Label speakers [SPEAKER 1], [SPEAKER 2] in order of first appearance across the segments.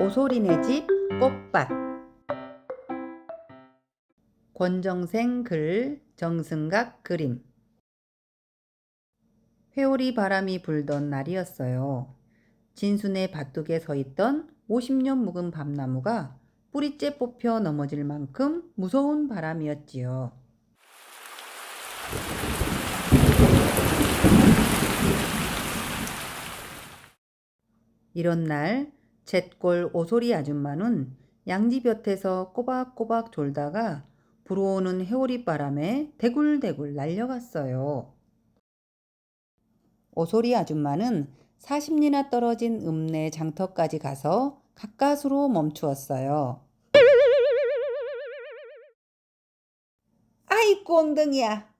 [SPEAKER 1] 오소리네 집 꽃밭 권정생 글 정승각 그림 회오리 바람이 불던 날이었어요. 진순의 밭둑에 서 있던 50년 묵은 밤나무가 뿌리째 뽑혀 넘어질 만큼 무서운 바람이었지요. 이런 날 잿골 오소리 아줌마는 양지 볕에서 꼬박꼬박 졸다가 불어오는 해오리 바람에 대굴대굴 날려갔어요. 오소리 아줌마는 40리나 떨어진 읍내 장터까지 가서 가까스로 멈추었어요. 아이고 엉덩이야.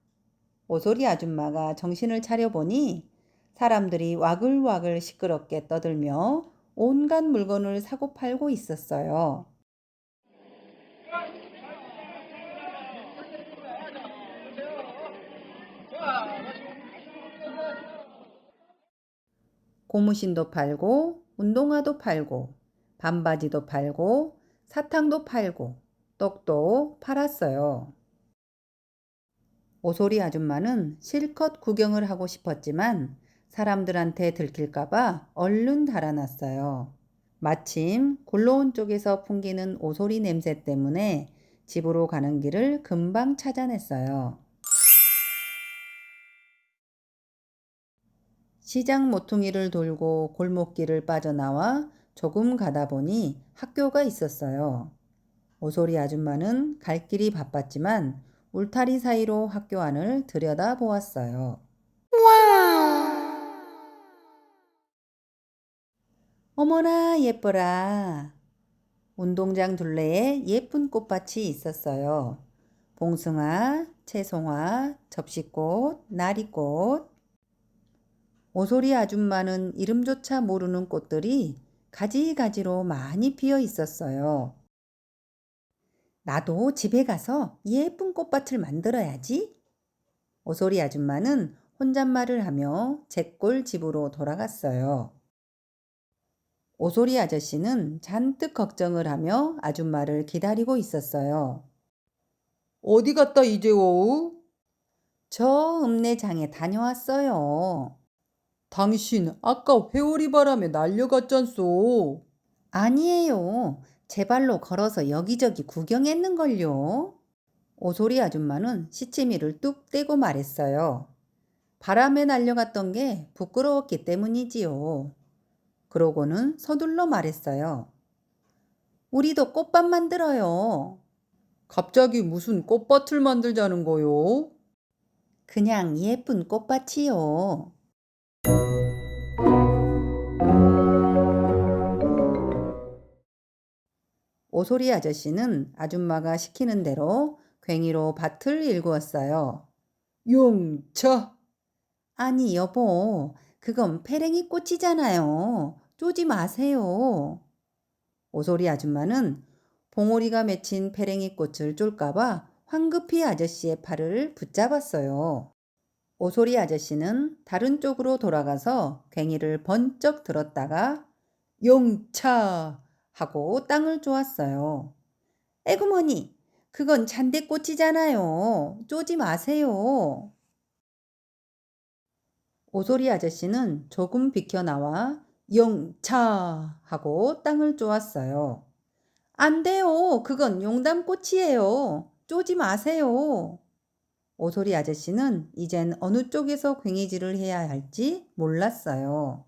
[SPEAKER 1] 오소리 아줌마가 정신을 차려보니 사람들이 와글와글 시끄럽게 떠들며 온갖 물건을 사고 팔고 있었어요. 고무신도 팔고 운동화도 팔고 반바지도 팔고 사탕도 팔고 떡도 팔았어요. 오소리 아줌마는 실컷 구경을 하고 싶었지만 사람들한테 들킬까봐 얼른 달아났어요. 마침 굴러온 쪽에서 풍기는 오소리 냄새 때문에 집으로 가는 길을 금방 찾아냈어요. 시장 모퉁이를 돌고 골목길을 빠져나와 조금 가다 보니 학교가 있었어요. 오소리 아줌마는 갈 길이 바빴지만 울타리 사이로 학교 안을 들여다 보았어요. 어머나 예뻐라. 운동장 둘레에 예쁜 꽃밭이 있었어요. 봉숭아, 채송화, 접시꽃, 나리꽃. 오소리 아줌마는 이름조차 모르는 꽃들이 가지가지로 많이 피어 있었어요. 나도 집에 가서 예쁜 꽃밭을 만들어야지. 오소리 아줌마는 혼잣말을 하며 잿골 집으로 돌아갔어요. 오소리 아저씨는 잔뜩 걱정을 하며 아줌마를 기다리고 있었어요. 어디 갔다 이제 오우? 저 읍내장에 다녀왔어요. 당신 아까 회오리 바람에 날려갔잖소. 아니에요. 제 발로 걸어서 여기저기 구경했는걸요. 오소리 아줌마는 시치미를 뚝 떼고 말했어요. 바람에 날려갔던 게 부끄러웠기 때문이지요. 그러고는 서둘러 말했어요. 우리도 꽃밭 만들어요. 갑자기 무슨 꽃밭을 만들자는 거요? 그냥 예쁜 꽃밭이요. 오소리 아저씨는 아줌마가 시키는 대로 괭이로 밭을 일구었어요. 용차! 아니 여보, 그건 페랭이 꽃이잖아요. 쪼지 마세요. 오소리 아줌마는 봉오리가 맺힌 페랭이 꽃을 쫄까봐 황급히 아저씨의 팔을 붙잡았어요. 오소리 아저씨는 다른 쪽으로 돌아가서 괭이를 번쩍 들었다가 용차 하고 땅을 쪼았어요. 에구머니, 그건 잔대꽃이잖아요. 쪼지 마세요. 오소리 아저씨는 조금 비켜 나와 용차 하고 땅을 쪼았어요. 안 돼요. 그건 용담꽃이에요. 쪼지 마세요. 오소리 아저씨는 이젠 어느 쪽에서 괭이질을 해야 할지 몰랐어요.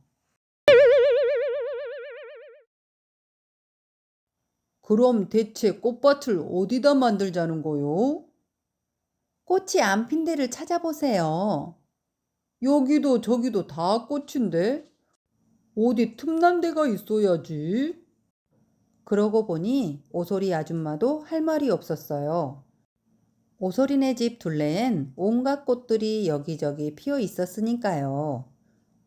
[SPEAKER 1] 그럼 대체 꽃밭을 어디다 만들자는 거요? 꽃이 안 핀 데를 찾아보세요. 여기도 저기도 다 꽃인데 어디 틈난 데가 있어야지. 그러고 보니 오소리 아줌마도 할 말이 없었어요. 오소리네 집 둘레엔 온갖 꽃들이 여기저기 피어 있었으니까요.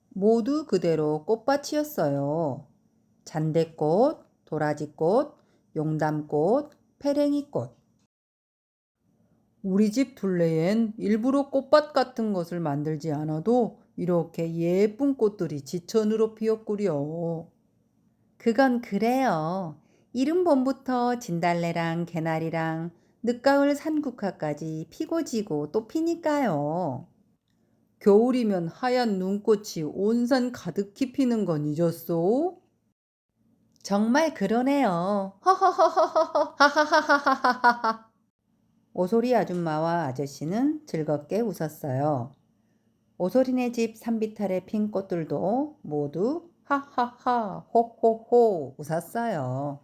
[SPEAKER 1] 모두 그대로 꽃밭이었어요. 잔대꽃, 도라지꽃, 용담꽃, 페랭이꽃. 우리 집 둘레엔 일부러 꽃밭 같은 것을 만들지 않아도 이렇게 예쁜 꽃들이 지천으로 피었구려. 그건 그래요. 이른 봄부터 진달래랑 개나리랑 늦가을 산국화까지 피고 지고 또 피니까요. 겨울이면 하얀 눈꽃이 온산 가득히 피는 건 잊었소? 정말 그러네요. 허허허허허 하하하하하하. 오소리 아줌마와 아저씨는 즐겁게 웃었어요. 오소리네 집 산비탈의 핀 꽃들도 모두 하하하 호호호 웃었어요.